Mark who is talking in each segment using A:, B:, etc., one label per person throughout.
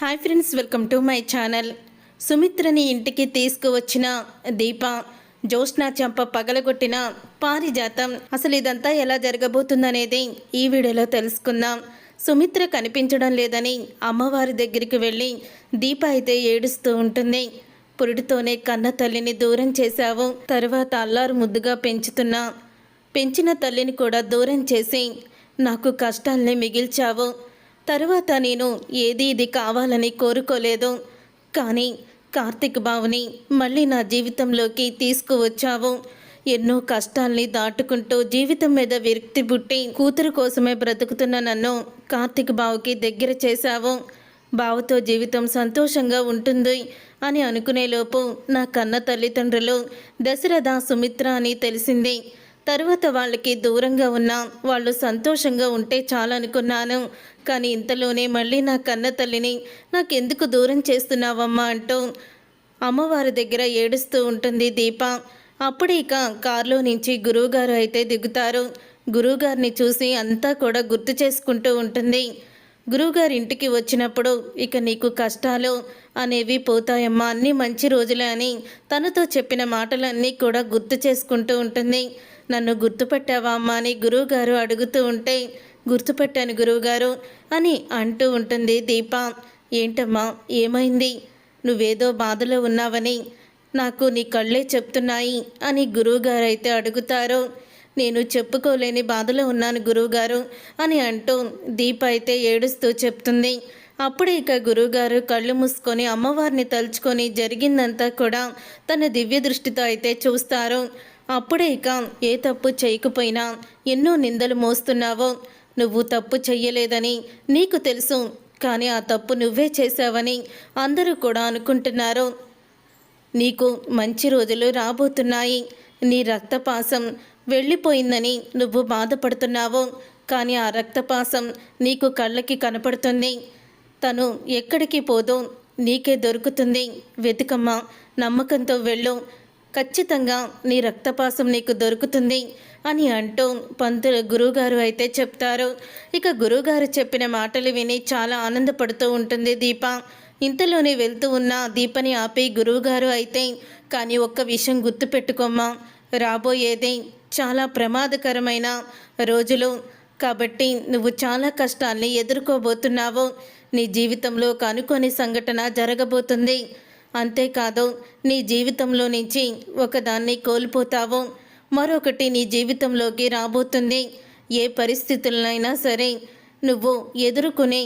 A: Hi friends welcome to my channel సుమిత్రని ఇంటికి తీసుకువచ్చిన దీప జ్యోత్స్న చెంప పగలగొట్టిన పారిజాతం. అసలు ఇదంతా ఎలా జరగబోతుందనేది ఈ వీడియోలో తెలుసుకుందాం. సుమిత్ర కనిపించడం లేదని అమ్మవారి దగ్గరికి వెళ్ళి దీప అయితే ఏడుస్తూ ఉంటుంది. పురుడితోనే కన్న తల్లిని దూరం చేశావు. తర్వాత అల్లారు ముద్దుగా పెంచుతున్నా పెంచిన తల్లిని కూడా దూరం చేసి నాకు కష్టాల్ని మిగిల్చావు. తర్వాత నేను ఏది ఇది కావాలని కోరుకోలేదు. కానీ కార్తిక్ బావుని మళ్ళీ నా జీవితంలోకి తీసుకువచ్చావు. ఎన్నో కష్టాల్ని దాటుకుంటూ జీవితం మీద విరక్తి పుట్టి కూతురు కోసమే బ్రతుకుతున్న నన్ను కార్తిక్ బావుకి దగ్గర చేశావు. బావతో జీవితం సంతోషంగా ఉంటుంది అని అనుకునేలోపు నా కన్న తల్లిదండ్రులు దశరథ సుమిత్ర అని తెలిసింది. తరువాత వాళ్ళకి దూరంగా ఉన్నా వాళ్ళు సంతోషంగా ఉంటే చాలనుకున్నాను కానీ ఇంతలోనే మళ్ళీ నా కన్న తల్లిని నాకెందుకు దూరం చేస్తున్నావమ్మా అంటూ అమ్మవారి దగ్గర ఏడుస్తూ ఉంటుంది దీప. అప్పుడే ఇక కారులో నుంచి గురువుగారు అయితే దిగుతారు. గురువుగారిని చూసి అంతా కూడా గుర్తు చేసుకుంటూ ఉంటుంది. గురువుగారి ఇంటికి వచ్చినప్పుడు ఇక నీకు కష్టాలు అనేవి పోతాయమ్మా అన్ని మంచి రోజులే అని తనతో చెప్పిన మాటలన్నీ కూడా గుర్తు చేసుకుంటూ ఉంటుంది. నన్ను గుర్తుపెట్టావా అమ్మా అని గురువుగారు అడుగుతూ ఉంటే గుర్తుపెట్టాను గురువుగారు అని అంటూ ఉంటుంది దీప. ఏంటమ్మా ఏమైంది? నువ్వేదో బాధలో ఉన్నావని నాకు నీ కళ్ళే చెప్తున్నాయి అని గురువుగారు అయితే అడుగుతారు. నేను చెప్పుకోలేని బాధలో ఉన్నాను గురువుగారు అని అంటూ దీప అయితే ఏడుస్తూ చెప్తుంది. అప్పుడే ఇక గురువుగారు కళ్ళు మూసుకొని అమ్మవారిని తలుచుకొని జరిగిందంతా కూడా తన దివ్య దృష్టితో అయితే చూస్తారు. అప్పుడే ఇక ఏ తప్పు చేయకపోయినా ఎన్నో నిందలు మోస్తున్నావో. నువ్వు తప్పు చెయ్యలేదని నీకు తెలుసు కానీ ఆ తప్పు నువ్వే చేశావని అందరూ కూడా అనుకుంటున్నారు. నీకు మంచి రోజులు రాబోతున్నాయి. నీ రక్తపాసం వెళ్ళిపోయిందని నువ్వు బాధపడుతున్నావు కానీ ఆ రక్తపాసం నీకు కళ్ళకి కనపడుతుంది. తను ఎక్కడికి పోదో నీకే దొరుకుతుంది. వెతుకమ్మ నమ్మకంతో వెళ్ళు. ఖచ్చితంగా నీ రక్తపాసం నీకు దొరుకుతుంది అని అంటూ పంతులు గురువుగారు అయితే చెప్తారు. ఇక గురువుగారు చెప్పిన మాటలు విని చాలా ఆనందపడుతూ ఉంటుంది దీప. ఇంతలోనే వెళ్తూ ఉన్న దీపని ఆపి గురువుగారు అయితే కానీ ఒక్క విషయం గుర్తుపెట్టుకోమ్మా. రాబోయేది చాలా ప్రమాదకరమైన రోజులు. కాబట్టి నువ్వు చాలా కష్టాల్ని ఎదుర్కోబోతున్నావు. నీ జీవితంలో ఒక అనుకోని సంఘటన జరగబోతుంది. అంతేకాదు నీ జీవితంలో నుంచి ఒకదాన్ని కోల్పోతావు. మరొకటి నీ జీవితంలోకి రాబోతుంది. ఏ పరిస్థితులైనా సరే నువ్వు ఎదుర్కొనే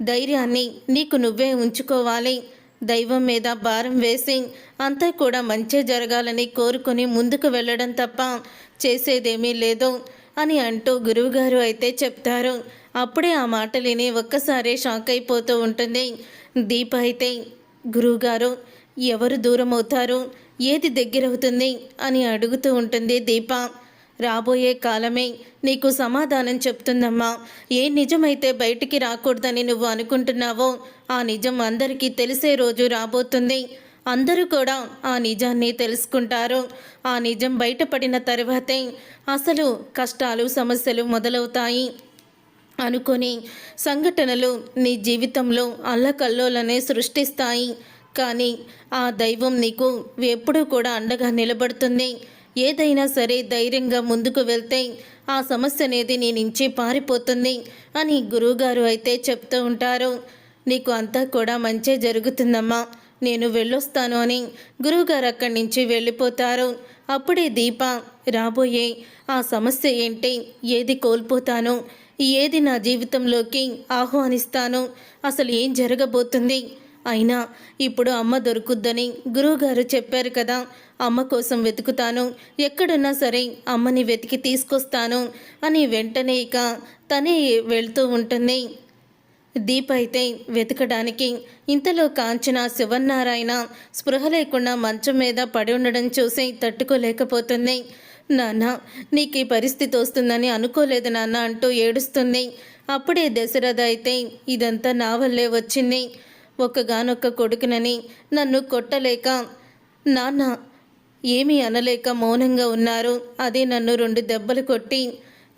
A: ధైర్యాన్ని నీకు నువ్వే ఉంచుకోవాలి. దైవం మీద భారం వేసి అంతా కూడా మంచి జరగాలని కోరుకొని ముందుకు వెళ్ళడం తప్ప చేసేదేమీ లేదు అని అంటూ గురువుగారు అయితే చెప్తారు. అప్పుడే ఆ మాటలిని ఒక్కసారే షాక్ అయిపోతూ ఉంటుంది. దీప అయితే గురువుగారు ఎవరు దూరం అవుతారు ఏది దగ్గరవుతుంది? అని అడుగుతూ ఉంటుంది దీప. రాబోయే కాలమే నీకు సమాధానం చెప్తుందమ్మా. ఏ నిజమైతే బయటికి రాకూడదని నువ్వు అనుకుంటున్నావో ఆ నిజం అందరికీ తెలిసే రోజు రాబోతుంది. అందరూ కూడా ఆ నిజాన్ని తెలుసుకుంటారు. ఆ నిజం బయటపడిన తర్వాతే అసలు కష్టాలు సమస్యలు మొదలవుతాయి. అనుకొని సంఘటనలు నీ జీవితంలో అల్లకల్లోలనే సృష్టిస్తాయి. కానీ ఆ దైవం నీకు ఎప్పుడూ కూడా అండగా నిలబడుతుంది. ఏదైనా సరే ధైర్యంగా ముందుకు వెళ్తే ఆ సమస్య అనేది నీ నుంచి పారిపోతుంది అని గురువుగారు అయితే చెప్తూ ఉంటారు. నీకు అంతా కూడా మంచే జరుగుతుందమ్మా. నేను వెళ్ళొస్తాను అని గురువుగారు అక్కడి నుంచి వెళ్ళిపోతారు. అప్పుడే దీప రాబోయే ఆ సమస్య ఏంటి? ఏది కోల్పోతాను? ఏది నా జీవితంలోకి ఆహ్వానిస్తాను అసలు ఏం జరగబోతుంది? అయినా ఇప్పుడు అమ్మ దొరుకుద్దని గురువుగారు చెప్పారు కదా అమ్మ కోసం వెతుకుతాను ఎక్కడున్నా సరే అమ్మని వెతికి తీసుకొస్తాను అని వెంటనే ఇక తనే వెళ్తూ ఉంటుంది. దీప అయితే వెతకడానికి ఇంతలో కాంచన శివన్నారాయణ స్పృహ లేకుండా మంచం మీద పడి ఉండడం చూసి తట్టుకోలేకపోతుంది. నాన్న నీకు ఈ పరిస్థితి వస్తుందని అనుకోలేదు నాన్న అంటూ ఏడుస్తుంది. అప్పుడే దశరథ అయితే ఇదంతా నా వల్లే వచ్చింది. ఒక్కగానొక్క కొడుకునని నన్ను కొట్టలేక నాన్న ఏమీ అనలేక మౌనంగా ఉన్నారు. అదే నన్ను రెండు దెబ్బలు కొట్టి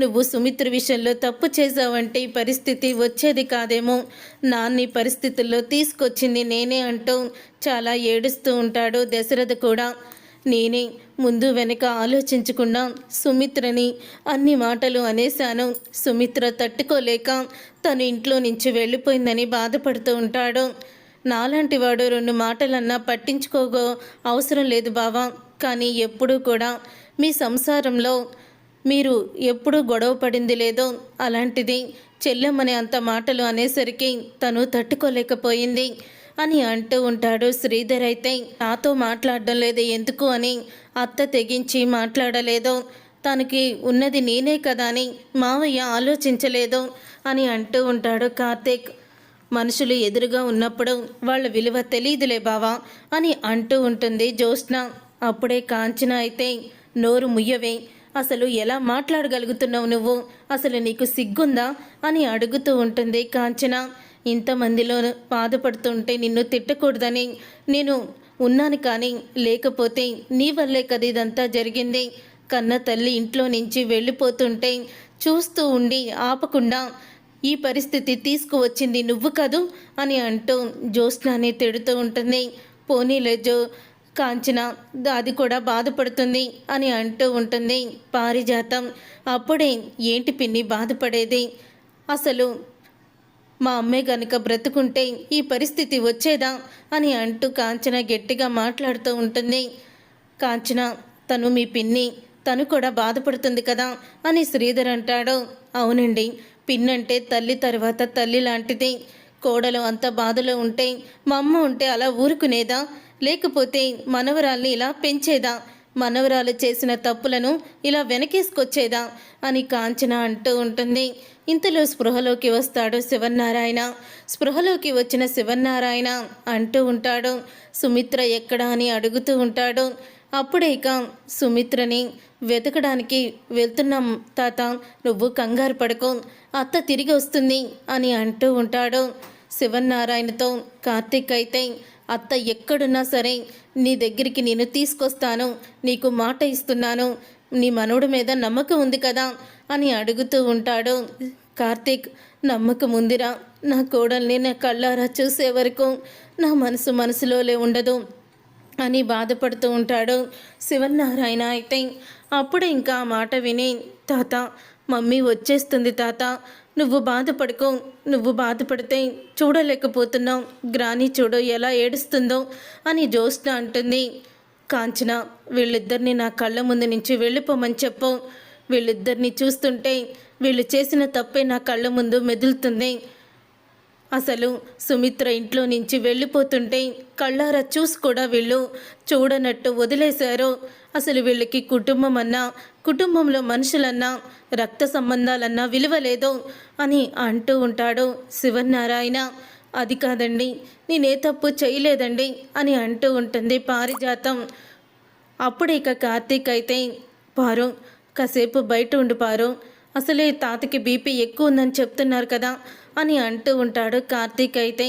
A: నువ్వు సుమిత్ర విషయంలో తప్పు చేసావంటే ఈ పరిస్థితి వచ్చేది కాదేమో. నాన్ని పరిస్థితుల్లో తీసుకొచ్చింది నేనే అంటూ చాలా ఏడుస్తూ ఉంటాడు దశరథ కూడా. నేనే ముందు వెనక ఆలోచించకుండా సుమిత్రని అన్ని మాటలు అనేశాను. సుమిత్ర తట్టుకోలేక తను ఇంట్లో నుంచి వెళ్ళిపోయిందని బాధపడుతూ ఉంటాడు. నాలాంటి వాడు రెండు మాటలన్నా పట్టించుకోగో అవసరం లేదు బావా. కానీ ఎప్పుడూ కూడా మీ సంసారంలో మీరు ఎప్పుడు గొడవ పడింది లేదో అలాంటిది చెల్లెమ్మనే అంత మాటలు అనేసరికి తను తట్టుకోలేకపోయింది. అని అంటూ ఉంటాడు. శ్రీధర్ అయితే నాతో మాట్లాడడం లేదు ఎందుకు అని అత్త తెగించి మాట్లాడలేదు. తనకి ఉన్నది నేనే కదా అని మావయ్య ఆలోచించలేదు అని అంటూ ఉంటాడు కార్తీక్. మనుషులు ఎదురుగా ఉన్నప్పుడు వాళ్ళ విలువ తెలియదులే బావా అని అంటూ ఉంటుంది జ్యోత్స్న. అప్పుడే కాంచన అయితే నోరు ముయ్యవే అసలు ఎలా మాట్లాడగలుగుతున్నావు నువ్వు? అసలు నీకు సిగ్గుందా? అని అడుగుతూ ఉంటుంది కాంచన. ఇంతమందిలో బాధపడుతుంటే నిన్ను తిట్టకూడదని నేను ఉన్నాను కానీ లేకపోతే నీ వల్లే కదా ఇదంతా జరిగింది. కన్న తల్లి ఇంట్లో నుంచి వెళ్ళిపోతుంటే చూస్తూ ఉండి ఆపకుండా ఈ పరిస్థితి తీసుకువచ్చింది నువ్వు కదూ అని అంటూ జ్యోత్స్నాని తిడుతూ ఉంటుంది. పోనీలే జో కాంచన అది కూడా బాధపడుతుంది అని అంటూ ఉంటుంది. పారిజాతం అప్పుడే ఏంటి పిన్ని బాధపడేది? అసలు మా అమ్మే గనుక బ్రతుకుంటే ఈ పరిస్థితి వచ్చేదా అని అంటూ కాంచన గట్టిగా మాట్లాడుతూ ఉంటుంది. కాంచన తను మీ పిన్ని తను కూడా బాధపడుతుంది కదా అని శ్రీధర్ అంటాడు. అవునండి పిన్నంటే తల్లి తర్వాత తల్లి లాంటిది. కోడలు అంత బాధలో ఉంటే మా అమ్మ ఉంటే అలా ఊరుకునేదా? లేకపోతే మనవరాల్ని ఇలా పెంచేదా? మనవరాలు చేసిన తప్పులను ఇలా వెనకేసుకొచ్చేదా అని కాంచన అంటూ ఉంటుంది. ఇంతలో స్పృహలోకి వస్తాడు శివన్నారాయణ. స్పృహలోకి వచ్చిన శివన్నారాయణ అంటూ ఉంటాడు. సుమిత్ర ఎక్కడా అని అడుగుతూ ఉంటాడు. అప్పుడే ఇక సుమిత్రని వెతకడానికి వెళ్తున్నాం తాత నువ్వు కంగారు పడకు అత్త తిరిగి వస్తుంది అని అంటూ ఉంటాడు. శివన్నారాయణతో కార్తీక్ అయితే అత్త ఎక్కడున్నా సరే నీ దగ్గరికి నేను తీసుకొస్తాను నీకు మాట ఇస్తున్నాను నీ మనవడి మీద నమ్మకం ఉంది కదా అని అడుగుతూ ఉంటాడు. కార్తీక్ నమ్మకం ఉందిరా నా కోడల్ని నా కళ్ళారా చూసే వరకు నా మనసు మనసులోలే ఉండదు అని బాధపడుతూ ఉంటాడు శివనారాయణ అయితే. అప్పుడు ఇంకా ఆ మాట విని తాత మమ్మీ వచ్చేస్తుంది తాత నువ్వు బాధపడుకో నువ్వు బాధపడితే చూడలేకపోతున్నావు. గ్రాని చూడు ఎలా ఏడుస్తుందో అని జ్యోత్స్న అంటుంది. కాంచన వీళ్ళిద్దరిని నా కళ్ళ ముందు నుంచి వెళ్ళిపోమని చెప్పు. వీళ్ళిద్దరిని చూస్తుంటే వీళ్ళు చేసిన తప్పే నా కళ్ళ ముందు మెదులుతుంది. అసలు సుమిత్ర ఇంట్లో నుంచి వెళ్ళిపోతుంటే కళ్ళారా చూసి కూడా వీళ్ళు చూడనట్టు వదిలేశారు. అసలు వీళ్ళకి కుటుంబం అన్నా కుటుంబంలో మనుషులన్నా రక్త సంబంధాలన్నా విలువలేదో అని అంటూ ఉంటాడు శివనారాయణ అది కాదండి నేనే తప్పు చేయలేదండి అని అంటూ ఉంటుంది పారిజాతం. అప్పుడు ఇక కార్తీక్ అయితే పారు కాసేపు బయట ఉండి పారు. అసలే తాతకి బీపీ ఎక్కువ ఉందని చెప్తున్నారు కదా అని అంటూ ఉంటాడు. కార్తీక్ అయితే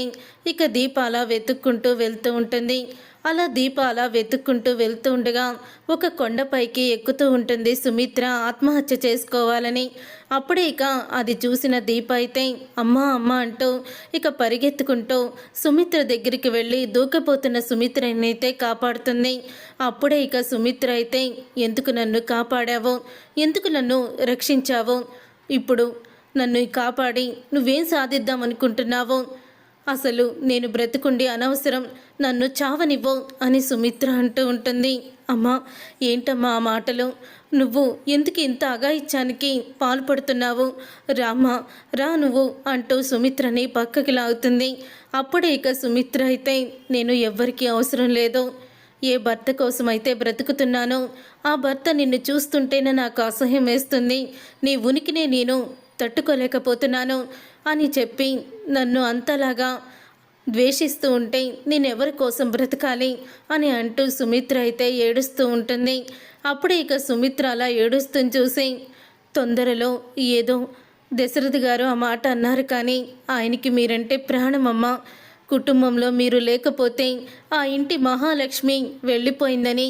A: ఇక దీప అలా వెతుక్కుంటూ వెళ్తూ ఉంటుంది. అలా దీప అలా వెతుక్కుంటూ వెళ్తూ ఉండగా ఒక కొండపైకి ఎక్కుతూ ఉంటుంది. సుమిత్ర ఆత్మహత్య చేసుకోవాలని. అప్పుడే ఇక అది చూసిన దీప అయితే అమ్మ అమ్మ అంటూ ఇక పరిగెత్తుకుంటూ సుమిత్ర దగ్గరికి వెళ్ళి దూకపోతున్న సుమిత్రనైతే కాపాడుతుంది. అప్పుడే ఇక సుమిత్ర అయితే ఎందుకు నన్ను కాపాడావో? ఎందుకు నన్ను రక్షించావో? ఇప్పుడు నన్ను కాపాడి నువ్వేం సాధిద్దాం అనుకుంటున్నావో అసలు నేను బ్రతుకుండి అనవసరం నన్ను చావనివ్వు అని సుమిత్ర అంటూ ఉంటుంది. అమ్మా ఏంటమ్మా ఆ మాటలు? నువ్వు ఎందుకు ఇంత అగాయిత్యానికి పాల్పడుతున్నావు? రామా రా నువ్వు అంటూ సుమిత్రని పక్కకి లాగుతుంది. అప్పుడే ఇక సుమిత్ర అయితే నేను ఎవ్వరికీ అవసరం లేదు. ఏ భర్త కోసమైతే బ్రతుకుతున్నానో ఆ భర్త నిన్ను చూస్తుంటేనే నాకు అసహ్యం వేస్తుంది. నీ ఉనికినే నేను తట్టుకోలేకపోతున్నాను అని చెప్పి నన్ను అంతలాగా ద్వేషిస్తూ ఉంటే నేనెవరి కోసం బ్రతకాలి? అని అంటూ సుమిత్ర అయితే ఏడుస్తూ ఉంటుంది. అప్పుడే ఇక సుమిత్ర అలా ఏడుస్తుంది చూసి తొందరలో ఏదో దశరథి గారు ఆ మాట అన్నారు కానీ ఆయనకి మీరంటే ప్రాణమమ్మ కుటుంబంలో మీరు లేకపోతే ఆ ఇంటి మహాలక్ష్మి వెళ్ళిపోయిందని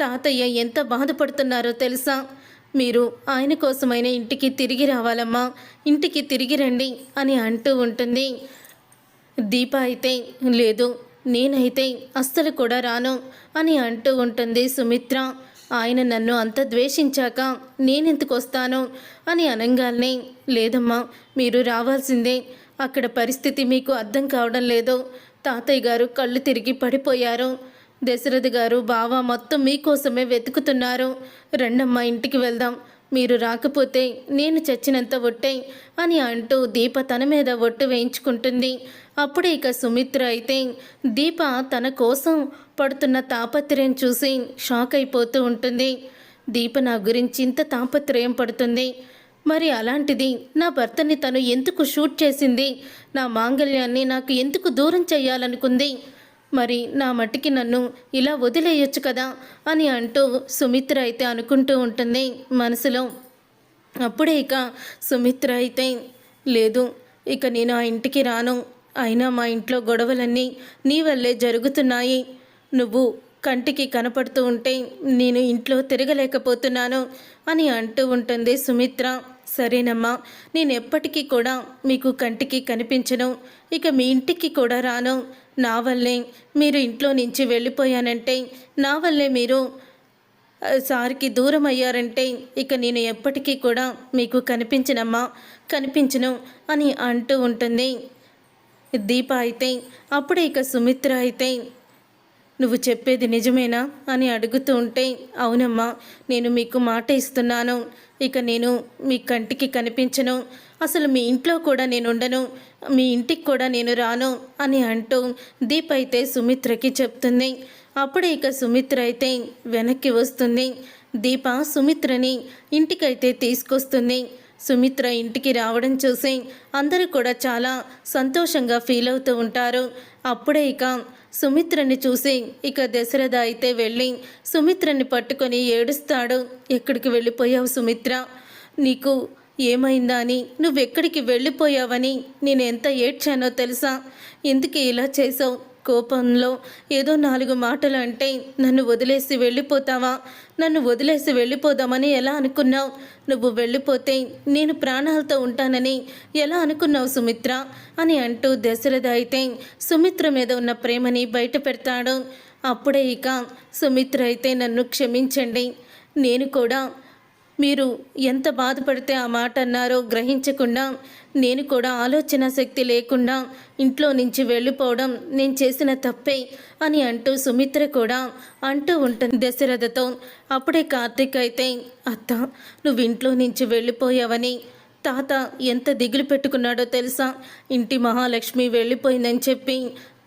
A: తాతయ్య ఎంత బాధపడుతున్నారో తెలుసా? మీరు ఆయన కోసమైన ఇంటికి తిరిగి రావాలమ్మా ఇంటికి తిరిగి రండి అని అంటూ ఉంటుంది. దీప అయితే లేదు నేనైతే అస్సలు కూడా రాను అని అంటూ ఉంటుంది సుమిత్ర. ఆయన నన్ను అంత ద్వేషించాక నేనెందుకు వస్తాను అని అనగానే లేదమ్మా మీరు రావాల్సిందే. అక్కడ పరిస్థితి మీకు అర్థం కావడం లేదు. తాతయ్య గారు కళ్ళు తిరిగి పడిపోయారు. దశరథి గారు బావ మొత్తం మీకోసమే వెతుకుతున్నారు. రెండమ్మ ఇంటికి వెళ్దాం. మీరు రాకపోతే నేను చచ్చినంత ఒట్టే అని అంటూ దీప తన మీద ఒట్టు వేయించుకుంటుంది. అప్పుడే ఇక సుమిత్ర అయితే దీప తన కోసం పడుతున్న తాపత్రయం చూసి షాక్ అయిపోతూ ఉంటుంది. దీప నా గురించి ఇంత తాపత్రయం పడుతుంది. మరి అలాంటిది నా భర్తని తను ఎందుకు షూట్ చేసింది? నా మాంగళ్యాన్ని నాకు ఎందుకు దూరం చేయాలనుకుంది మరి నా మట్టికి నన్ను ఇలా వదిలేయొచ్చు కదా అని అంటూ సుమిత్ర అయితే అనుకుంటూ ఉంటుంది మనసులో. అప్పుడే ఇక సుమిత్ర అయితే లేదు ఇక నేను ఆ ఇంటికి రాను. అయినా మా ఇంట్లో గొడవలన్నీ నీ వల్లే జరుగుతున్నాయి. నువ్వు కంటికి కనపడుతూ ఉంటే నేను ఇంట్లో తిరగలేకపోతున్నాను అని అంటూ ఉంటుంది సుమిత్ర. సరేనమ్మా నేను ఎప్పటికీ కూడా మీకు కంటికి కనిపించను. ఇక మీ ఇంటికి కూడా రాను. నా వల్లే మీరు ఇంట్లో నుంచి వెళ్ళిపోయానంటే నా వల్లే మీరు సార్కి దూరం అయ్యారంటే ఇక నేను ఎప్పటికీ కూడా మీకు కనిపించనమ్మా కనిపించను అని అంటూ ఉంటుంది. దీప అయితే అప్పుడే ఇక సుమిత్ర అయితే నువ్వు చెప్పేది నిజమేనా అని అడుగుతూ ఉంటే అవునమ్మా నేను మీకు మాట ఇస్తున్నాను. ఇక నేను మీ కంటికి కనిపించను. అసలు మీ ఇంట్లో కూడా నేను ఉండను. మీ ఇంటికి కూడా నేను రాను అని అంటూ దీప అయితే సుమిత్రకి చెప్తుంది. అప్పుడే ఇక సుమిత్ర అయితే వెనక్కి వస్తుంది. దీప సుమిత్రని ఇంటికైతే తీసుకొస్తుంది. సుమిత్ర ఇంటికి రావడం చూసి అందరూ కూడా చాలా సంతోషంగా ఫీల్ అవుతూ ఉంటారు. అప్పుడే ఇక సుమిత్రని చూసి ఇక దశరథ అయితే వెళ్ళి సుమిత్రని పట్టుకొని ఏడుస్తాడు. ఎక్కడికి వెళ్ళిపోయావు సుమిత్ర? నీకు ఏమైందా అని? నువ్వెక్కడికి వెళ్ళిపోయావని? నేను ఎంత ఏడ్చానో తెలుసా? ఎందుకు ఇలా చేసావు కోపంలో ఏదో నాలుగు మాటలు అంటే నన్ను వదిలేసి వెళ్ళిపోతావా? నన్ను వదిలేసి వెళ్ళిపోదామని ఎలా అనుకున్నావు? నువ్వు వెళ్ళిపోతే నేను ప్రాణాలతో ఉంటానని ఎలా అనుకున్నావు సుమిత్ర? అని అంటూ దశరథ అయితే సుమిత్ర మీద ఉన్న ప్రేమని బయట పెడతాడు. అప్పుడే ఇక సుమిత్ర అయితే నన్ను క్షమించండి. నేను కూడా మీరు ఎంత బాధపడితే ఆ మాట అన్నారో గ్రహించకుండా నేను కూడా ఆలోచన శక్తి లేకుండా ఇంట్లో నుంచి వెళ్ళిపోవడం నేను చేసిన తప్పే అని అంటూ సుమిత్ర కూడా అంటూ ఉంటుంది దశరథతో. అప్పుడే కార్తీక్ అయితే అత్త నువ్వు ఇంట్లో నుంచి వెళ్ళిపోయావని. తాత ఎంత దిగులు పెట్టుకున్నాడో తెలుసా? ఇంటి మహాలక్ష్మి వెళ్ళిపోయిందని చెప్పి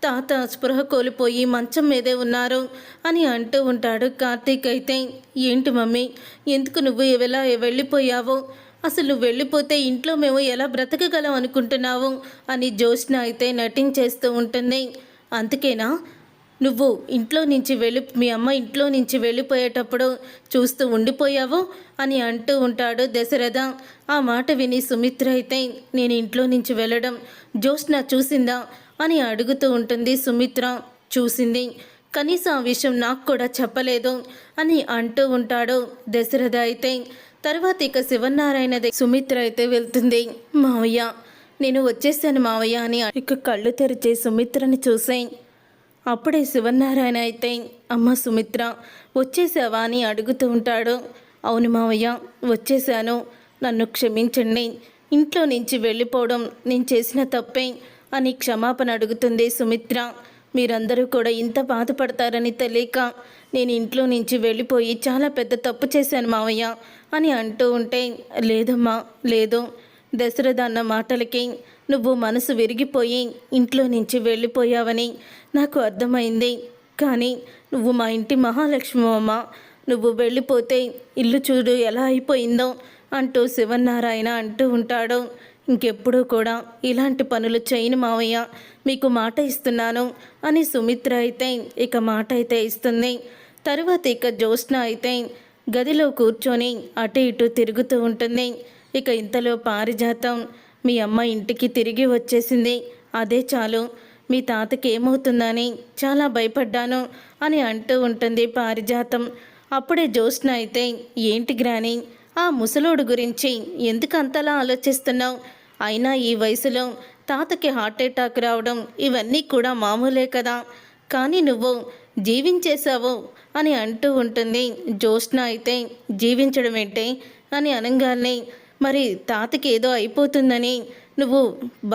A: తాత స్పృహ కోల్పోయి మంచం మీదే ఉన్నారు అని అంటూ ఉంటాడు కార్తీక్ అయితే. ఏంటి మమ్మీ? ఎందుకు నువ్వు ఎలా వెళ్ళిపోయావో? అసలు నువ్వు వెళ్ళిపోతే ఇంట్లో మేము ఎలా బ్రతకగలం అనుకుంటున్నావు? అని జ్యోత్స్న అయితే నటించేస్తూ ఉంటుంది. అందుకేనా? నువ్వు ఇంట్లో నుంచి వెళ్ళి మీ అమ్మ ఇంట్లో నుంచి వెళ్ళిపోయేటప్పుడు చూస్తూ ఉండిపోయావు? అని అంటూ ఉంటాడు దశరథ. ఆ మాట విని సుమిత్ర అయితే నేను ఇంట్లో నుంచి వెళ్ళడం. జ్యోత్స్న చూసిందా? అని అడుగుతూ ఉంటుంది సుమిత్ర. చూసింది. కనీసం ఆ విషయం నాకు కూడా చెప్పలేదు అని అంటూ ఉంటాడు దశరథ అయితే. తర్వాత ఇక శివనారాయణదే సుమిత్ర అయితే వెళ్తుంది. మావయ్య నేను వచ్చేసాను మావయ్య అని ఇక కళ్ళు తెరిచే సుమిత్రని చూసే. అప్పుడే శివనారాయణ అయితే అమ్మ సుమిత్ర వచ్చేసావా అని అడుగుతూ ఉంటాడు. అవును మావయ్య వచ్చేసాను. నన్ను క్షమించండి. ఇంట్లో నుంచి వెళ్ళిపోవడం నేను చేసిన తప్పే. అని క్షమాపణ అడుగుతుంది సుమిత్ర. మీరందరూ కూడా ఇంత బాధపడతారని తెలియక నేను ఇంట్లో నుంచి వెళ్ళిపోయి చాలా పెద్ద తప్పు చేశాను మావయ్య అని అంటూ ఉంటే లేదమ్మా లేదు. దశరథ అన్న మాటలకి నువ్వు మనసు విరిగిపోయి ఇంట్లో నుంచి వెళ్ళిపోయావని నాకు అర్థమైంది. కానీ నువ్వు మా ఇంటి మహాలక్ష్మి అమ్మ. నువ్వు వెళ్ళిపోతే ఇల్లు చూడు ఎలా అయిపోయిందో అంటూ శివనారాయణ అంటూ ఉంటాడు. ఇంకెప్పుడూ కూడా ఇలాంటి పనులు చేయను మావయ్య. మీకు మాట ఇస్తున్నాను అని సుమిత్ర అయితే ఇక మాట అయితే ఇస్తుంది. తరువాత ఇక జ్యోత్స్న అయితే గదిలో కూర్చొని అటు ఇటు తిరుగుతూ ఉంటుంది. ఇక ఇంతలో పారిజాతం మీ అమ్మ ఇంటికి తిరిగి వచ్చేసింది. అదే చాలు మీ తాతకి ఏమవుతుందని చాలా భయపడ్డాను అని అంటూ ఉంటుంది పారిజాతం. అప్పుడే జ్యోత్స్న అయితే ఏంటి గ్రాని ఆ ముసలోడు గురించి ఎందుకు అంతలా ఆలోచిస్తున్నావు? అయినా ఈ వయసులో తాతకి హార్ట్ అటాక్ రావడం ఇవన్నీ కూడా మామూలే కదా. కానీ నువ్వు జీవించేశావు అని అంటూ ఉంటుంది. జ్యోత్స్న అయితే జీవించడం ఏంటే అని అనగానే మరి తాతకి ఏదో అయిపోతుందని నువ్వు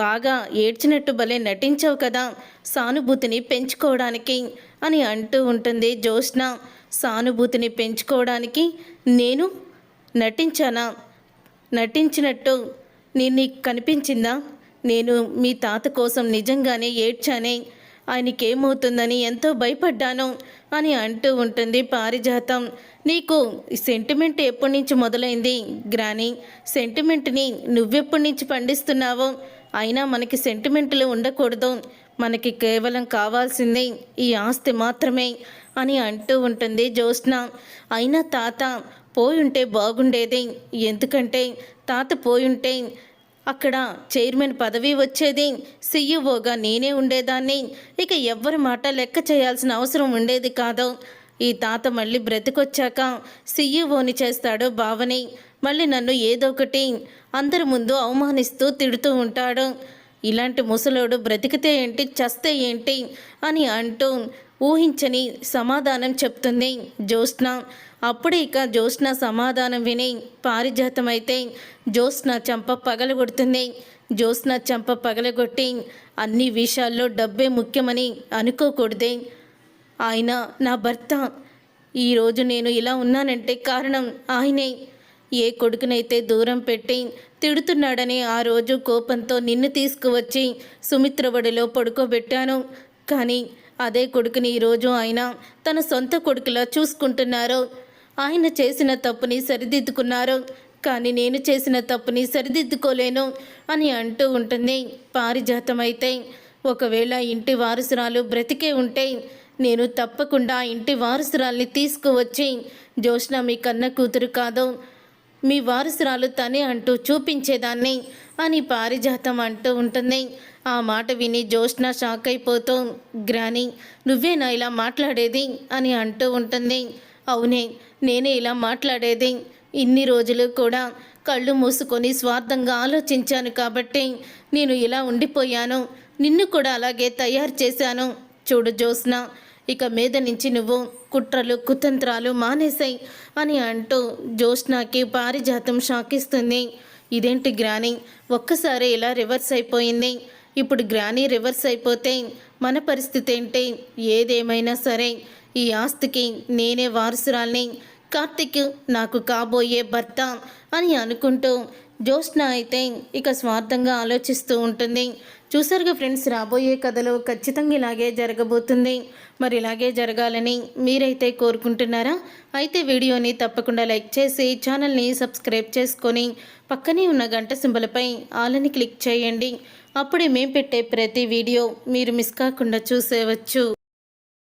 A: బాగా ఏడ్చినట్టు భలే నటించావు కదా సానుభూతిని పెంచుకోవడానికి అని అంటూ ఉంటుంది జ్యోత్స్న. సానుభూతిని పెంచుకోవడానికి నేను నటించానా? నటించినట్టు నేను నీకు కనిపించిందా? నేను మీ తాత కోసం నిజంగానే ఏడ్చానే ఆయనకేమవుతుందని ఎంతో భయపడ్డాను అని అంటూ ఉంటుంది పారిజాతం. నీకు సెంటిమెంట్ ఎప్పటి నుంచి మొదలైంది గ్రాని? సెంటిమెంట్ని నువ్వెప్పటి నుంచి పండిస్తున్నావో? అయినా మనకి సెంటిమెంట్లు ఉండకూడదు. మనకి కేవలం కావాల్సింది ఈ ఆస్తి మాత్రమే అని అంటూ ఉంటుంది జ్యోత్స్న. అయినా తాత పోయుంటే బాగుండేదే ఎందుకంటే తాత పోయుంటే అక్కడ చైర్మన్ పదవి వచ్చేది సీఈఓగా నేనే ఉండేదాన్ని. ఇక ఎవ్వరి మాట లెక్క చేయాల్సిన అవసరం ఉండేది కాదు. ఈ తాత మళ్ళీ బ్రతికొచ్చాక సీఈఓని చేస్తాడు బావని మళ్ళీ నన్ను ఏదో ఒకటి అందరి ముందు అవమానిస్తూ తిడుతూ ఉంటాడు. ఇలాంటి ముసలోడు బ్రతికితే ఏంటి చస్తే ఏంటి అని అంటూ ఊహించని సమాధానం చెప్తుంది జ్యోత్స్న. అప్పుడే ఇక జ్యోత్స్న సమాధానం విని పారిజాతమైతే జ్యోత్స్న చంప పగలగొడుతుంది. జ్యోత్స్న చంప పగలగొట్టి అన్ని విషయాల్లో డబ్బే ముఖ్యమని అనుకోకూడదే. ఆయన నా భర్త ఈరోజు నేను ఇలా ఉన్నానంటే కారణం ఆయనే. ఏ కొడుకునైతే దూరం పెట్టి తిడుతున్నాడని ఆ రోజు కోపంతో నిన్ను తీసుకువచ్చి సుమిత్రవడిలో పడుకోబెట్టాను. కానీ అదే కొడుకుని ఈరోజు ఆయన తన సొంత కొడుకులా చూసుకుంటున్నారు ఆయన చేసిన తప్పుని సరిదిద్దుకున్నారు. కానీ నేను చేసిన తప్పుని సరిదిద్దుకోలేను అని అంటూ ఉంటుంది పారిజాతమైతే. ఒకవేళ ఇంటి వారసురాలు బ్రతికే ఉంటే నేను తప్పకుండా ఇంటి వారసురాల్ని తీసుకువచ్చి జోష్న మీ కన్న కూతురు కాదు. మీ వారసురాలు తనే అంటూ చూపించేదాన్ని అని పారిజాతం అంటూ ఉంటుంది. ఆ మాట విని జ్యోత్స్న షాక్ అయిపోతూ గ్రాని నువ్వేనా ఇలా మాట్లాడేది? అని అంటూ ఉంటుంది. అవునే నేనే ఇలా మాట్లాడేది. ఇన్ని రోజులు కూడా కళ్ళు మూసుకొని స్వార్థంగా ఆలోచించాను కాబట్టి నేను ఇలా ఉండిపోయాను. నిన్ను కూడా అలాగే తయారు చేశాను. చూడు జ్యోత్స్న ఇక మీద నుంచి నువ్వు కుట్రలు కుతంత్రాలు మానేసాయి అని అంటూ జ్యోత్స్నాకి పారిజాతం షాకిస్తుంది. ఇదేంటి గ్రాని? ఒక్కసారి ఇలా రివర్స్ అయిపోయింది. ఇప్పుడు గ్రాని రివర్స్ అయిపోతే మన పరిస్థితి ఏంటి? ఏదేమైనా సరే ఈ ఆస్తికి నేనే వారసురాల్ని కార్తిక్ నాకు కాబోయే భర్త అని అనుకుంటూ జ్యోత్స్న అయితే ఇక స్వార్థంగా ఆలోచిస్తూ ఉంటుంది. చూసారుగా ఫ్రెండ్స్ రాబోయే కథలో ఖచ్చితంగా ఇలాగే జరగబోతుంది. మరి ఇలాగే జరగాలని మీరైతే కోరుకుంటున్నారా? అయితే వీడియోని తప్పకుండా లైక్ చేసి ఛానల్ని సబ్స్క్రైబ్ చేసుకొని పక్కనే ఉన్న గంట సింబలపై ఆలని క్లిక్ చేయండి. అప్పుడే మేము పెట్టే ప్రతి వీడియో మీరు మిస్ కాకుండా చూసేవచ్చు.